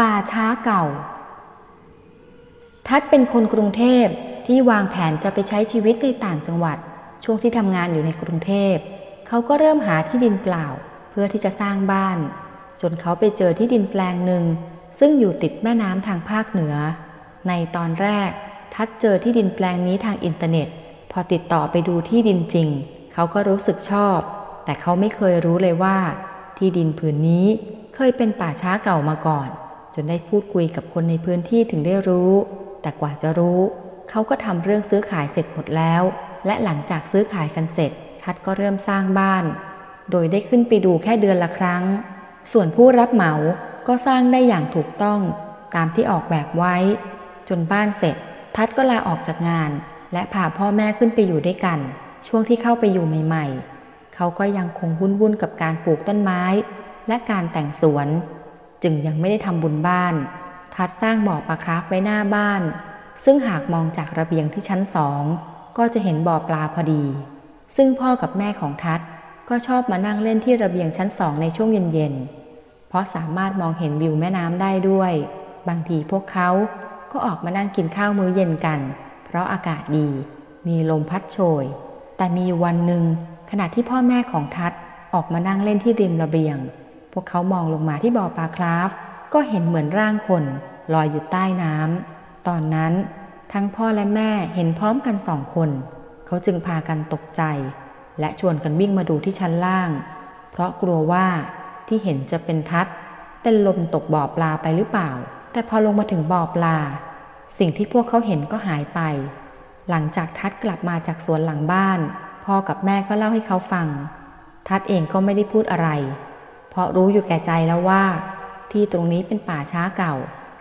ป่าช้าเก่า ทัดเป็นคนกรุงเทพที่วางแผนจะไปใช้ชีวิตในต่างจังหวัด ช่วงที่ทำงานอยู่ในกรุงเทพ เขาก็เริ่มหาที่ดินเปล่า เพื่อที่จะสร้างบ้าน จนเขาไปเจอที่ดินแปลงหนึ่ง ซึ่งอยู่ติดแม่น้ำทางภาคเหนือ ในตอนแรก ทัดเจอที่ดินแปลงนี้ทางอินเทอร์เน็ต พอติดต่อไปดูที่ดินจริง เขาก็รู้สึกชอบ แต่เขาไม่เคยรู้เลยว่า ที่ดินผืนนี้เคยเป็นป่าช้าเก่ามาก่อน นได้พูดคุยกับคนในพื้นที่ถึงได้รู้ แต่กว่าจะรู้ เขาก็ทำเรื่องซื้อขายเสร็จหมดแล้ว และหลังจากซื้อขายกันเสร็จ ทัดก็เริ่มสร้างบ้าน โดยได้ขึ้นไปดูแค่เดือนละครั้ง ส่วนผู้รับเหมาก็สร้างได้อย่างถูกต้องตามที่ออกแบบไว้ จนบ้านเสร็จ ทัดก็ลาออกจากงาน และพาพ่อแม่ขึ้นไปอยู่ด้วยกัน ช่วงที่เข้าไปอยู่ใหม่ ๆ เขาก็ยังคงวุ่นวุ่นกับการปลูกต้นไม้ และการแต่งสวน จึงยังไม่ได้ทำบุญบ้าน ทัดสร้างบ่อปลาคราฟไว้หน้าบ้าน ซึ่งหากมองจากระเบียงที่ชั้นสองก็จะเห็นบ่อปลาพอดี ซึ่งพ่อกับแม่ของทัดก็ชอบมานั่งเล่นที่ระเบียงชั้นสองในช่วงเย็นๆ เพราะสามารถมองเห็นวิวแม่น้ำได้ด้วย บางทีพวกเขาก็ออกมานั่งกินข้าวมื้อเย็นกัน เพราะอากาศดี มีลมพัดโชย แต่มีวันหนึ่งขณะที่พ่อแม่ของทัดออกมานั่งเล่นที่ริมระเบียง วกเขามองลงมาที่บ่อปลาคราฟ ก็เห็นเหมือนร่างคนลอยอยู่ใต้น้ำ ตอนนั้นทั้งพ่อและแม่เห็นพร้อมกันสองคน เขาจึงพากันตกใจ และชวนกันวิ่งมาดูที่ชั้นล่าง เพราะกลัวว่าที่เห็นจะเป็นทัดเป็นลมตกบ่อปลาไปหรือเปล่า แต่พอลงมาถึงบ่อปลา สิ่งที่พวกเขาเห็นก็หายไป หลังจากทัดกลับมาจากสวนหลังบ้าน พ่อกับแม่ก็เล่าให้เขาฟัง ทัดเองก็ไม่ได้พูดอะไร ราะรู้อยู่แก่ใจแล้วว่า ที่ตรงนี้เป็นป่าช้าเก่า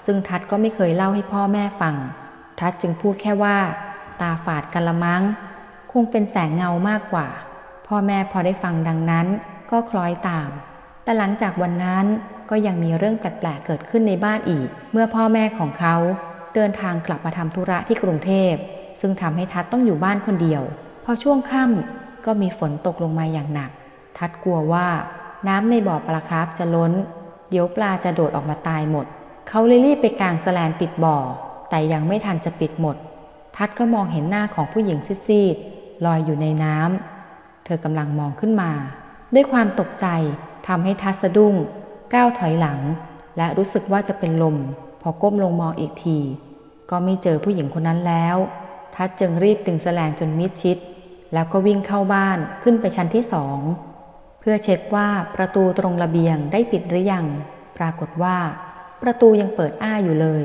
ซึ่งทัดก็ไม่เคยเล่าให้พ่อแม่ฟัง ทัดจึงพูดแค่ว่า ตาฝาดกันละมัง้ง คงเป็นแสงเงามากกว่า พ่อแม่พอได้ฟังดังนั้นก็คล้อยตาม แต่หลังจากวันนั้นก็ยังมีเรื่องแปลกๆเกิดขึ้นในบ้านอีก เมื่อพ่อแม่ของเขาเดินทางกลับมาทำธุระที่กรุงเทพ ซึ่งทำให้ทัดต้องอยู่บ้านคนเดียว พอช่วงค่ำก็มีฝนตกลงมาอย่างหนัก ทัดกลัวว่า น้ำในบ่อปลาคราฟจะล้น เดี๋ยวปลาจะโดดออกมาตายหมด เขาเลยรีบไปกางสแลนปิดบ่อ แต่ยังไม่ทันจะปิดหมด ทัดก็มองเห็นหน้าของผู้หญิงซีดๆลอยอยู่ในน้ำเธอกำลังมองขึ้นมา ด้วยความตกใจทำให้ทัดสะดุ้ง ก้าวถอยหลัง และรู้สึกว่าจะเป็นลม พอก้มลงมองอีกที ก็ไม่เจอผู้หญิงคนนั้นแล้ว ทัดจึงรีบดึงแสลงจนมิดชิด แล้วก็วิ่งเข้าบ้านขึ้นไปชั้นที่สอง พื่อเช็คว่าประตูตรงระเบียงได้ปิดหรือยัง ปรากฏว่า ประตูยังเปิดอ้าอยู่เลย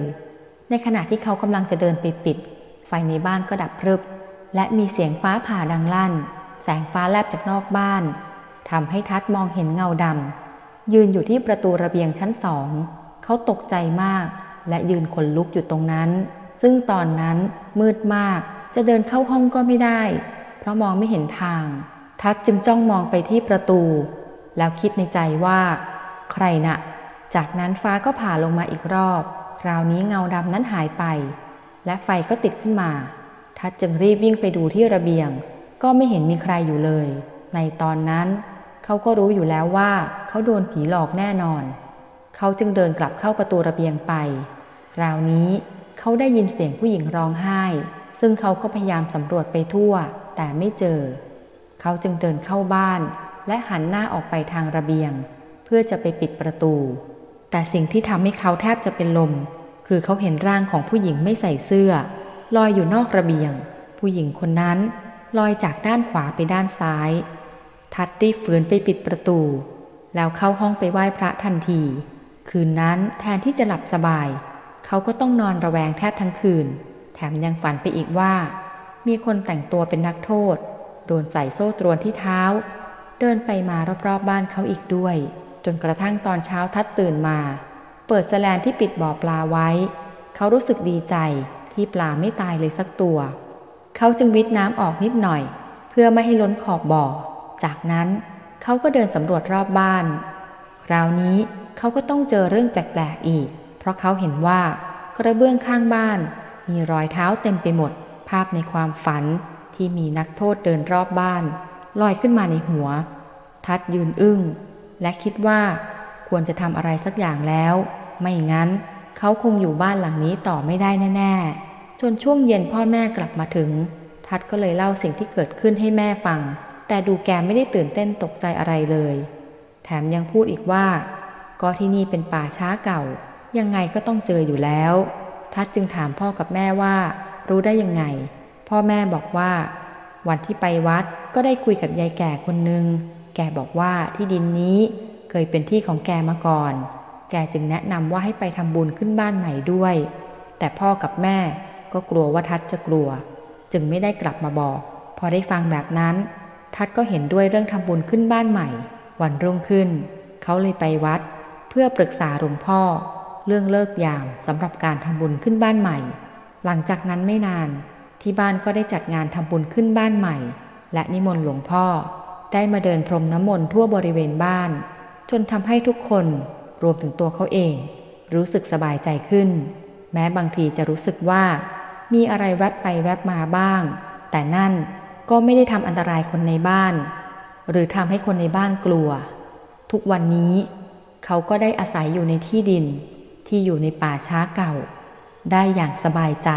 ในขณะที่เขากำลังจะเดินไปปิด ไฟในบ้านก็ดับพรึบ และมีเสียงฟ้าผ่าดังลั่น แสงฟ้าแลบจากนอกบ้านทำให้ทัดมองเห็นเงาดำยืนอยู่ที่ประตูระเบียงชั้นสองเขาตกใจมาก และยืนขนลุกอยู่ตรงนั้น ซึ่งตอนนั้นมืดมากจะเดินเข้าห้องก็ไม่ได้ เพราะมองไม่เห็นทาง ทัดจึงจ้องมองไปที่ประตู แล้วคิดในใจว่า ใครนะ่ะ จากนั้นฟ้าก็ผ่าลงมาอีกรอบ คราวนี้เงาดำนั้นหายไป และไฟก็ติดขึ้นมา ทัดจึงรีบวิ่งไปดูที่ระเบียง ก็ไม่เห็นมีใครอยู่เลย ในตอนนั้น เขาก็รู้อยู่แล้วว่า เขาโดนผีหลอกแน่นอน เขาจึงเดินกลับเข้าประตูระเบียงไป คราวนี้เขาได้ยินเสียงผู้หญิงร้องไห้ ซึ่งเขาก็พยายามสำรวจไปทั่ว แต่ไม่เจอ เขาจึงเดินเข้าบ้าน และหันหน้าออกไปทางระเบียง เพื่อจะไปปิดประตู แต่สิ่งที่ทำให้เขาแทบจะเป็นลม คือเขาเห็นร่างของผู้หญิงไม่ใส่เสื้อ ลอยอยู่นอกระเบียง ผู้หญิงคนนั้นลอยจากด้านขวาไปด้านซ้าย ทัดรีบฝืนไปปิดประตู แล้วเข้าห้องไปไหว้พระทันที คืนนั้นแทนที่จะหลับสบาย เขาก็ต้องนอนระแวงแทบทั้งคืน แถมยังฝันไปอีกว่า มีคนแต่งตัวเป็นนักโทษ โดนใส่โซ่ตรวนที่เท้า เดินไปมารอบๆบบ้านเขาอีกด้วย จนกระทั่งตอนเช้าทัดตื่นมา เปิดแสลนที่ปิดบ่อปลาไว้ เขารู้สึกดีใจที่ปลาไม่ตายเลยสักตัว เขาจึงวิทน้ำออกนิดหน่อย เพื่อไม่ให้ล้นขอบบ่อ จากนั้นเขาก็เดินสำรวจรอบบ้าน คราวนี้เขาก็ต้องเจอเรื่องแปลกๆอีก เพราะเขาเห็นว่ากระเบื้องข้างบ้าน มีรอยเท้าเต็มไปหมด ภาพในความฝัน ที่มีนักโทษเดินรอบบ้าน ลอยขึ้นมาในหัว ทัดยืนอึง้ง และคิดว่าควรจะทำอะไรสักอย่างแล้ว ไม่งั้นเขาคงอยู่บ้านหลังนี้ต่อไม่ได้แน่ ๆ จนช่วงเย็นพ่อแม่กลับมาถึง ทัดก็เลยเล่าสิ่งที่เกิดขึ้นให้แม่ฟัง แต่ดูแกไม่ได้ตื่นเต้นตกใจอะไรเลย แถมยังพูดอีกว่า ก็ที่นี่เป็นป่าช้าเก่า ยังไงก็ต้องเจออยู่แล้ว ทัดจึงถามพ่อกับแม่ว่า รู้ได้ยังไง พ่อแม่บอกว่า วันที่ไปวัดก็ได้คุยกับยายแก่คนหนึ่งแกบอกว่าที่ดินนี้เคยเป็นที่ของแกมาก่อน แกจึงแนะนำว่าให้ไปทำบุญขึ้นบ้านใหม่ด้วย แต่พ่อกับแม่ก็กลัวว่าทัดจะกลัว จึงไม่ได้กลับมาบอก พอได้ฟังแบบนั้น ทัดก็เห็นด้วยเรื่องทำบุญขึ้นบ้านใหม่ วันรุ่งขึ้น เขาเลยไปวัด เพื่อปรึกษาหลวงพ่อ เรื่องเลิกยามสำหรับการทำบุญขึ้นบ้านใหม่ หลังจากนั้นไม่นาน ที่บ้านก็ได้จัดงานทำบุญขึ้นบ้านใหม่ และนิมนต์หลวงพ่อ ได้มาเดินพรมน้ำมนต์ทั่วบริเวณบ้าน จนทำให้ทุกคนรวมถึงตัวเขาเอง รู้สึกสบายใจขึ้น แม้บางทีจะรู้สึกว่า มีอะไรแวบไปแวบมาบ้าง แต่นั่นก็ไม่ได้ทำอันตรายคนในบ้าน หรือทำให้คนในบ้านกลัว ทุกวันนี้ เขาก็ได้อาศัยอยู่ในที่ดิน ที่อยู่ในป่าช้าเก่า ได้อย่างสบายใจ